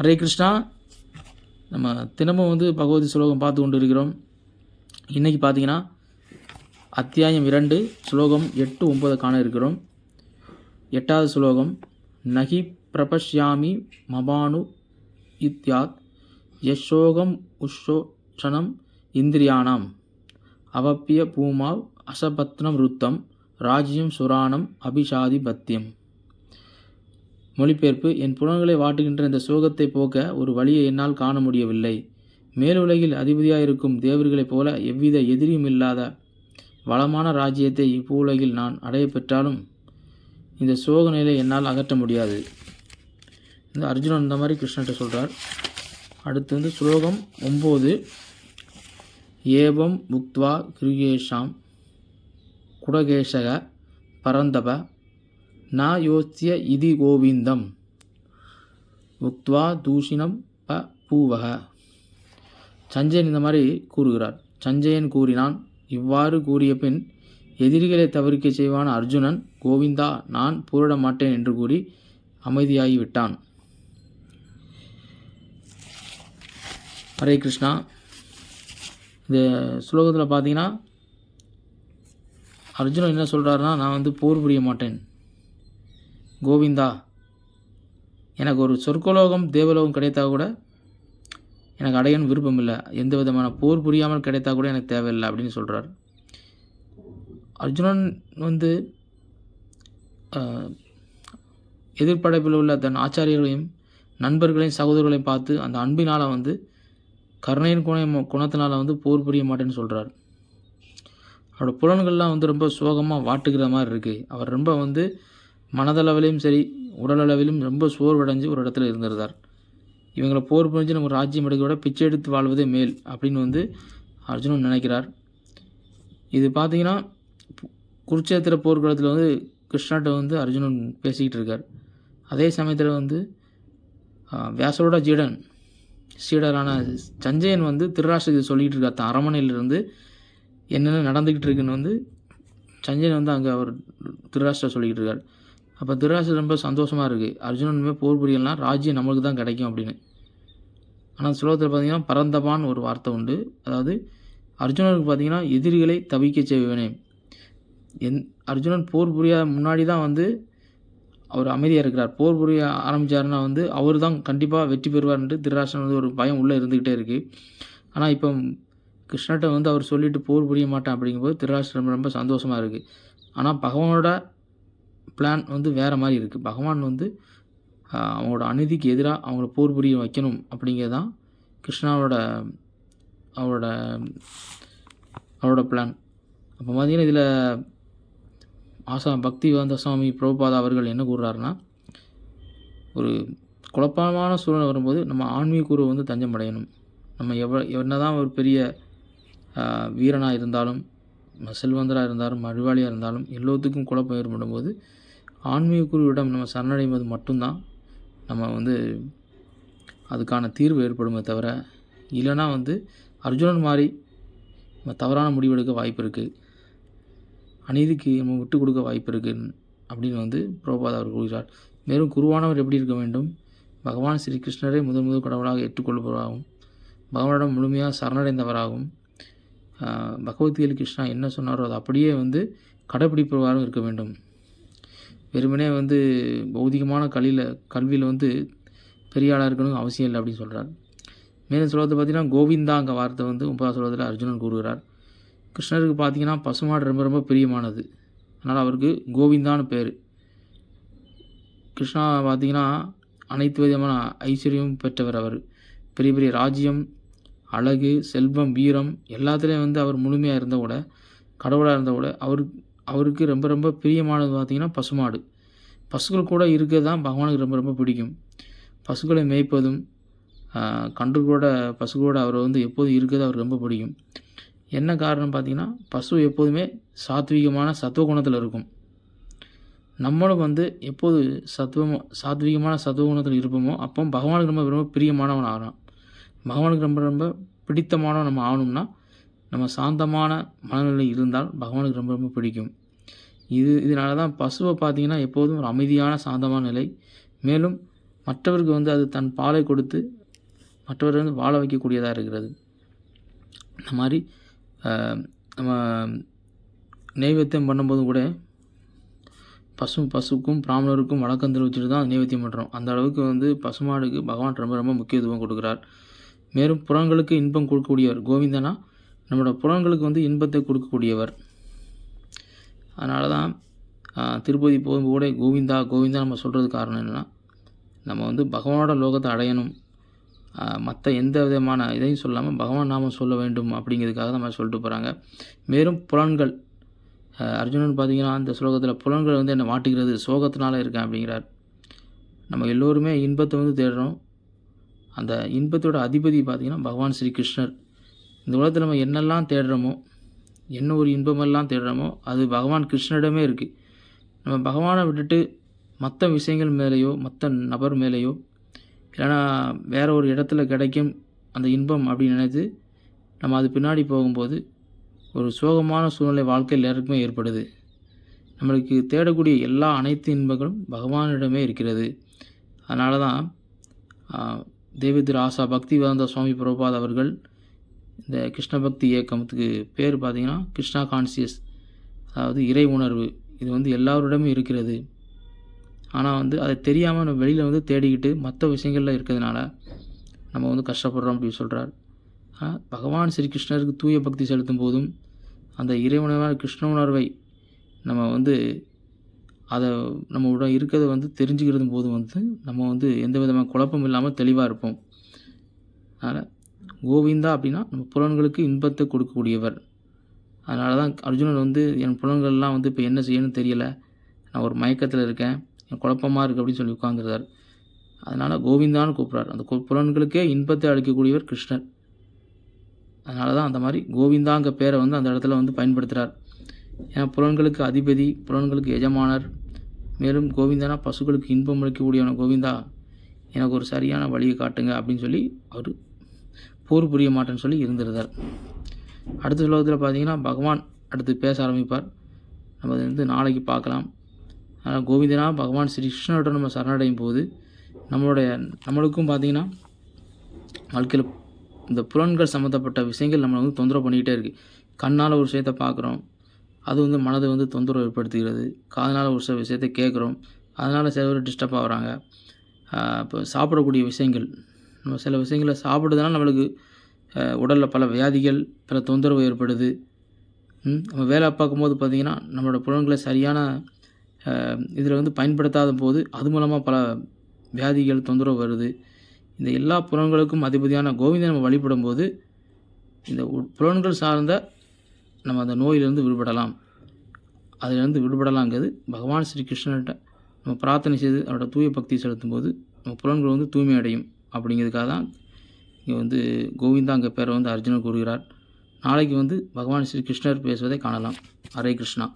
ஹரே கிருஷ்ணா. நம்ம தினமும் வந்து பகவதி ஸ்லோகம் பார்த்து கொண்டு இருக்கிறோம் இன்றைக்கி பார்த்தீங்கன்னா அத்தியாயம் இரண்டு ஸ்லோகம் எட்டு ஒன்பது காண இருக்கிறோம். எட்டாவது ஸ்லோகம் நகி பிரபஷ்யாமி மபானு இத்யாத் யஷோகம் உஷோஷனம் இந்திரியானாம். அவப்பிய பூமாவ் அசபத்னம் ருத்தம் ராஜ்யம் சுராணம் அபிஷாதி பத்தியம் மொழிபெயர்ப்பு என் புலன்களை வாட்டுகின்ற இந்த சோகத்தை போக்க ஒரு வழியை என்னால் காண முடியவில்லை. மேலுலகில் அதிபதியாயிருக்கும் தேவர்களைப் போல எவ்வித எதிரியும் இல்லாத வளமான ராஜ்யத்தை இப்பூலகில் நான் அடைய பெற்றாலும் இந்த சோக நிலை என்னால் அகற்ற முடியாது. இந்த அர்ஜுனன் இந்த மாதிரி கிருஷ்ணன்ட்ட சொல்கிறார் அடுத்து வந்து ஸ்லோகம் ஒம்பது. ஏவம் புக்த்வா கிருகேஷாம் குடகேஷக பரந்தப ந இதி கோவிந்தம். உக்த்வா தூஷினம் ப பூவக. சஞ்சயன் இந்த மாதிரி கூறுகிறார். சஞ்சயன் கூறினான் இவ்வாறு கூறிய பின் எதிரிகளை தவிர்க்க செய்வான அர்ஜுனன். கோவிந்தா நான் போரிட மாட்டேன் என்று கூறி அமைதியாகி விட்டான். ஹரே கிருஷ்ணா. இந்த ஸ்லோகத்தில் பார்த்தீங்கன்னா அர்ஜுனன் என்ன சொல்கிறாருன்னா நான் வந்து போர் புரிய மாட்டேன். கோவிந்தா. எனக்கு ஒரு சொர்க்கலோகம் தேவலோகம் கிடைத்தா கூட எனக்கு அடையணும் விருப்பம் இல்லை எந்த விதமான போர் புரியாமல் கிடைத்தா கூட எனக்கு தேவையில்லை அப்படின்னு சொல்கிறார் அர்ஜுனன் வந்து எதிர்ப்படைப்பில் உள்ள தன் ஆச்சாரியர்களையும் நண்பர்களையும் சகோதரர்களையும் பார்த்து அந்த அன்பினால் வந்து கருணையின் குண குணத்தினால் வந்து போர் புரிய மாட்டேன்னு சொல்கிறார் அவரோட புலன்கள்லாம் வந்து ரொம்ப சோகமாக வாட்டுகிற மாதிரி இருக்குது அவர் ரொம்ப வந்து மனதளவிலையும் சரி உடலளவிலும் ரொம்ப சோர்வடைஞ்சு ஒரு இடத்துல இருந்திருந்தார். இவங்களை போர் புரிஞ்சு நம்ம ராஜ்யம் எடுக்க விட பிச்சை எடுத்து வாழ்வதே மேல் அப்படின்னு வந்து அர்ஜுனன் நினைக்கிறார். இது பார்த்தீங்கன்னா குருச்சேத்திர குருட்சேத்திர போர்க்களத்தில் வந்து கிருஷ்ணாட்ட வந்து அர்ஜுனன் பேசிக்கிட்டு இருக்கார். அதே சமயத்தில் வந்து வியாசரோட ஜீடன் சீடரான சஞ்சயன் வந்து திருராஷ்டிரத்தை சொல்லிக்கிட்டு இருக்கார். தன் அரமனையிலிருந்து என்னென்ன நடந்துக்கிட்டு இருக்குன்னு வந்து சஞ்சயன் வந்து அங்கே அவர் திருராஷ்டிரா சொல்லிக்கிட்டு இருக்கார். அப்போ திருராஷ்டிரம் ரொம்ப சந்தோஷமாக இருக்குது அர்ஜுனனுமே போர் புரியலாம் ராஜ்யம் நம்மளுக்கு தான் கிடைக்கும் அப்படின்னு. ஆனால் ஸ்லோகத்தில் பார்த்தீங்கன்னா பரந்தபான் ஒரு வார்த்தை உண்டு. அதாவது அர்ஜுனனுக்கு பார்த்தீங்கன்னா எதிரிகளை தவிக்க செய்வேனே என் அர்ஜுனன் போர் புரிய முன்னாடி தான் வந்து அவர் அமைதியாக இருக்கிறார். போர் புரிய ஆரம்பித்தாருன்னா வந்து அவர் தான் கண்டிப்பாக வெற்றி பெறுவார்ன்ட்டு திருராசன் வந்து ஒரு பயம் உள்ளே இருந்துக்கிட்டே இருக்குது ஆனால் இப்போ கிருஷ்ணர்கிட்ட வந்து அவர் சொல்லிவிட்டு போர் புரிய மாட்டேன் அப்படிங்கும்போது திருராசன் ரொம்ப சந்தோஷமாக இருக்குது ஆனால் பகவானோட பிளான் வந்து வேறு மாதிரி இருக்குது பகவான் வந்து அவங்களோட அநீதிக்கு எதிராக அவங்கள போர் புரிய வைக்கணும் அப்படிங்கிறது தான் கிருஷ்ணாவோட அவரோட அவரோட பிளான் அப்போ பார்த்தீங்கன்னா இதில் ஆசா பக்தி வேந்த சுவாமி பிரபுபாதா அவர்கள் என்ன கூறுறாருன்னா ஒரு குழப்பமான சூழ்நிலை வரும்போது நம்ம ஆன்மீக குரு வந்து தஞ்சம் அடையணும் நம்ம எவ்வளோ என்னதான் ஒரு பெரிய வீரனாக இருந்தாலும் செல்வந்தராக இருந்தாலும் அறிவாளியாக இருந்தாலும் எல்லோத்துக்கும் குழப்பம் ஏற்படும் போது ஆன்மீக குருவிடம் நம்ம சரணடைவது மட்டும்தான். நம்ம வந்து அதுக்கான தீர்வு ஏற்படுமே தவிர இல்லைன்னா வந்து அர்ஜுனன் மாதிரி நம்ம தவறான முடிவெடுக்க வாய்ப்பு இருக்குது அநீதிக்கு நம்ம விட்டு கொடுக்க வாய்ப்பு இருக்குது அப்படின்னு வந்து பிரபுபாத் அவர் கூறுகிறார். மேலும் குருவானவர் எப்படி இருக்க வேண்டும்? பகவான் ஸ்ரீ கிருஷ்ணரை முதல் முதல் கடவுளாக ஏற்றுக்கொள்பவராகவும் பகவானிடம் முழுமையாக சரணடைந்தவராகவும் பகவத்கீதை கிருஷ்ணா என்ன சொன்னாரோ அதை அப்படியே வந்து கடைப்பிடிப்பவராகவும் இருக்க வேண்டும். வெறுமனே வந்து பௌதிகமான கல்வியில் கல்வியில் வந்து பெரிய ஆளாக இருக்கணும் அவசியம் இல்லை அப்படின்னு சொல்கிறார் மேலும் சொல்கிறது பார்த்தீங்கன்னா கோவிந்தாங்க வார்த்தை வந்து ஒன்பதாம் சொல்வதில் அர்ஜுனன் கூறுகிறார். கிருஷ்ணருக்கு பார்த்தீங்கன்னா பசுமாடு ரொம்ப ரொம்ப பிரியமானது. அதனால் அவருக்கு கோவிந்தான்னு பேர். கிருஷ்ணா பார்த்தீங்கன்னா அனைத்து விதமான ஐஸ்வர்யமும் பெற்றவர் அவர். பெரிய பெரிய ராஜ்யம் அழகு செல்வம் வீரம் எல்லாத்துலேயும் வந்து அவர் முழுமையாக இருந்த கூட கடவுளாக இருந்த கூட அவரு அவருக்கு ரொம்ப ரொம்ப பிரியமானது பார்த்திங்கன்னா பசுமாடு. பசுக்கள் கூட இருக்கிறது தான் பகவானுக்கு ரொம்ப ரொம்ப பிடிக்கும். பசுக்களை மேய்ப்பதும் கன்று கூட பசு கூட அவர் வந்து எப்போதும் இருக்கிறது அவருக்கு ரொம்ப பிடிக்கும். என்ன காரணம் பார்த்திங்கன்னா பசு எப்போதுமே சாத்விகமான சத்துவ குணத்தில் இருக்கும். நம்மளும் வந்து எப்போது சத்துவம் சாத்விகமான சத்துவ குணத்தில் இருப்போமோ அப்போ பகவானுக்கு ரொம்ப ரொம்ப பிரியமானவன் ஆகிறான். பகவானுக்கு ரொம்ப ரொம்ப பிடித்தமானவன் நம்ம ஆகணும்னா நம்ம சாந்தமான மனநிலை இருந்தால் பகவானுக்கு ரொம்ப ரொம்ப பிடிக்கும். இது இதனால தான் பசுவை பார்த்தீங்கன்னா எப்போதும் ஒரு அமைதியான சாந்தமான நிலை. மேலும் மற்றவருக்கு வந்து அது தன் பாலை கொடுத்து மற்றவரை வந்து வாழ வைக்கக்கூடியதாக இருக்கிறது. இந்த மாதிரி நம்ம நைவேத்தியம் பண்ணும்போது கூட பசு பசுக்கும் பிராமணருக்கும் வழக்கந்தல் வச்சுட்டு தான் நைவேத்தியம் பண்ணுறோம் அந்த அளவுக்கு வந்து பசுமாடுக்கு பகவான் ரொம்ப ரொம்ப முக்கியத்துவம் கொடுக்குறார். மேலும் புறங்களுக்கு இன்பம் கொடுக்கக்கூடியவர். கோவிந்தனா நம்மளோட புறங்களுக்கு வந்து இன்பத்தை கொடுக்கக்கூடியவர். அதனால தான் திருப்பதி போகும்போது கூட கோவிந்தா கோவிந்தா நம்ம சொல்கிறது காரணம் என்னென்னா நம்ம வந்து பகவானோட லோகத்தை அடையணும். மற்ற எந்த விதமான இதையும் சொல்லாமல் பகவான் நாமம் சொல்ல வேண்டும் அப்படிங்கிறதுக்காக நம்ம சொல்லிட்டு போகிறாங்க மேலும் புலன்கள் அர்ஜுனன் பார்த்தீங்கன்னா அந்த ஸ்லோகத்தில் புலன்கள் வந்து என்னை மாட்டுகிறது சோகத்தினால இருக்கேன் அப்படிங்கிறார். நம்ம எல்லோருமே இன்பத்தை வந்து தேடுறோம். அந்த இன்பத்தோட அதிபதி பார்த்திங்கன்னா பகவான் ஸ்ரீ கிருஷ்ணர் இந்த உலகத்தில் நம்ம என்னெல்லாம் தேடுறோமோ என்ன ஒரு இன்பமெல்லாம் தேடுறோமோ அது பகவான் கிருஷ்ணரிடமே இருக்குது நம்ம பகவானை விட்டுட்டு மற்ற விஷயங்கள் மேலேயோ மற்ற நபர் மேலேயோ இல்லைன்னா வேறு ஒரு இடத்துல கிடைக்கும் அந்த இன்பம் அப்படின்னு நினைத்து நம்ம அது பின்னாடி போகும்போது ஒரு சோகமான சூழ்நிலை வாழ்க்கையில் எல்லாருக்குமே ஏற்படுது. நம்மளுக்கு தேடக்கூடிய எல்லா அனைத்து இன்பங்களும் பகவானிடமே இருக்கிறது. அதனால தான் தேவேந்திர ஆசா பக்திவேதாந்த சுவாமி பிரபாத் அவர்கள் இந்த கிருஷ்ண பக்தி இயக்கத்துக்கு பேர் பார்த்திங்கன்னா கிருஷ்ணா கான்சியஸ். அதாவது இறை உணர்வு. இது வந்து எல்லாரிடமும் இருக்கிறது. ஆனால் வந்து அதை தெரியாமல் நம்ம வெளியில் வந்து தேடிக்கிட்டு மற்ற விஷயங்களில் இருக்கிறதுனால நம்ம வந்து கஷ்டப்படுறோம் அப்படின்னு சொல்கிறார் பகவான் ஸ்ரீ கிருஷ்ணருக்கு தூய பக்தி செலுத்தும் போதும் அந்த இறை உணர்வான கிருஷ்ண உணர்வை நம்ம வந்து அதை நம்ம உடன் இருக்கிறத வந்து தெரிஞ்சுக்கிறது போதும் வந்து நம்ம வந்து எந்த விதமான குழப்பம் இல்லாமல் தெளிவாக இருப்போம். அதனால் கோவிந்தா அப்படின்னா நம்ம புலன்களுக்கு இன்பத்தை கொடுக்கக்கூடியவர். அதனால தான் அர்ஜுனன் வந்து என் புலன்கள்லாம் வந்து இப்போ என்ன செய்யணும்னு தெரியலை. நான் ஒரு மயக்கத்தில் இருக்கேன். என் குழப்பமாக இருக்குது அப்படின்னு சொல்லி உட்காந்துருந்தார் அதனால் கோவிந்தான்னு கூப்பிட்றார். அந்த கு- புலன்களுக்கே இன்பத்தை அளிக்கக்கூடியவர் கிருஷ்ணர். அதனால தான் அந்த மாதிரி கோவிந்தாங்க பேரை வந்து அந்த இடத்துல வந்து பயன்படுத்துகிறார் ஏன்னா புலன்களுக்கு அதிபதி புலன்களுக்கு எஜமானர் மேலும் கோவிந்தனா பசுக்களுக்கு இன்பம் அளிக்கக்கூடியவன கோவிந்தா எனக்கு ஒரு சரியான வழியை காட்டுங்க அப்படின்னு சொல்லி அவர் போர் புரிய மாட்டேன்னு சொல்லி இருந்திருந்தார். அடுத்த ஸ்லோகத்தில் பார்த்தீங்கன்னா பகவான் அடுத்து பேச ஆரம்பிப்பார். நம்ம அதை வந்து நாளைக்கு பார்க்கலாம். ஆனால் கோவிந்தனா பகவான் ஸ்ரீ கிருஷ்ணனோட நம்ம சரணடையும் போது நம்மளுடைய நம்மளுக்கும் பார்த்திங்கன்னா வாழ்க்கையில் இந்த புலன்கள் சம்மந்தப்பட்ட விஷயங்கள் நம்மளை வந்து தொந்தரவு பண்ணிக்கிட்டே இருக்குது கண்ணால் ஒரு விஷயத்தை பார்க்குறோம் அது வந்து மனதை வந்து தொந்தரவு ஏற்படுத்துகிறது காதனால் ஒரு சில விஷயத்தை கேட்குறோம். அதனால் சில பேர் டிஸ்டர்ப் ஆகுறாங்க. இப்போ சாப்பிடக்கூடிய விஷயங்கள். நம்ம சில விஷயங்களை சாப்பிடுறதுனால நம்மளுக்கு உடலில் பல வியாதிகள் பல தொந்தரவு ஏற்படுது. நம்ம வேலை பார்க்கும்போது பார்த்திங்கன்னா நம்மளோட புலன்களை சரியான இதில் வந்து பயன்படுத்தாத போது அது மூலமாக பல வியாதிகள் தொந்தரவு வருது. இந்த எல்லா புலன்களுக்கும் அதிபதியான கோவிந்தன் நம்ம வழிபடும் போது இந்த உ- புலன்கள் சார்ந்த நம்ம அந்த நோயிலிருந்து விடுபடலாம். அதிலிருந்து விடுபடலாங்கிறது பகவான் ஸ்ரீ கிருஷ்ணர்கிட்ட நம்ம பிரார்த்தனை செய்து அவரோட தூய பக்தி செலுத்தும் போது நம்ம புலன்கள் வந்து தூய்மை அடையும் அப்படிங்கிறதுக்காக தான் இங்கே வந்து கோவிந்தா அங்கே பேரை வந்து அர்ஜுனன் கூறுகிறார். நாளைக்கு வந்து பகவான் ஸ்ரீ கிருஷ்ணர் பேசுவதை காணலாம். ஹரே கிருஷ்ணா.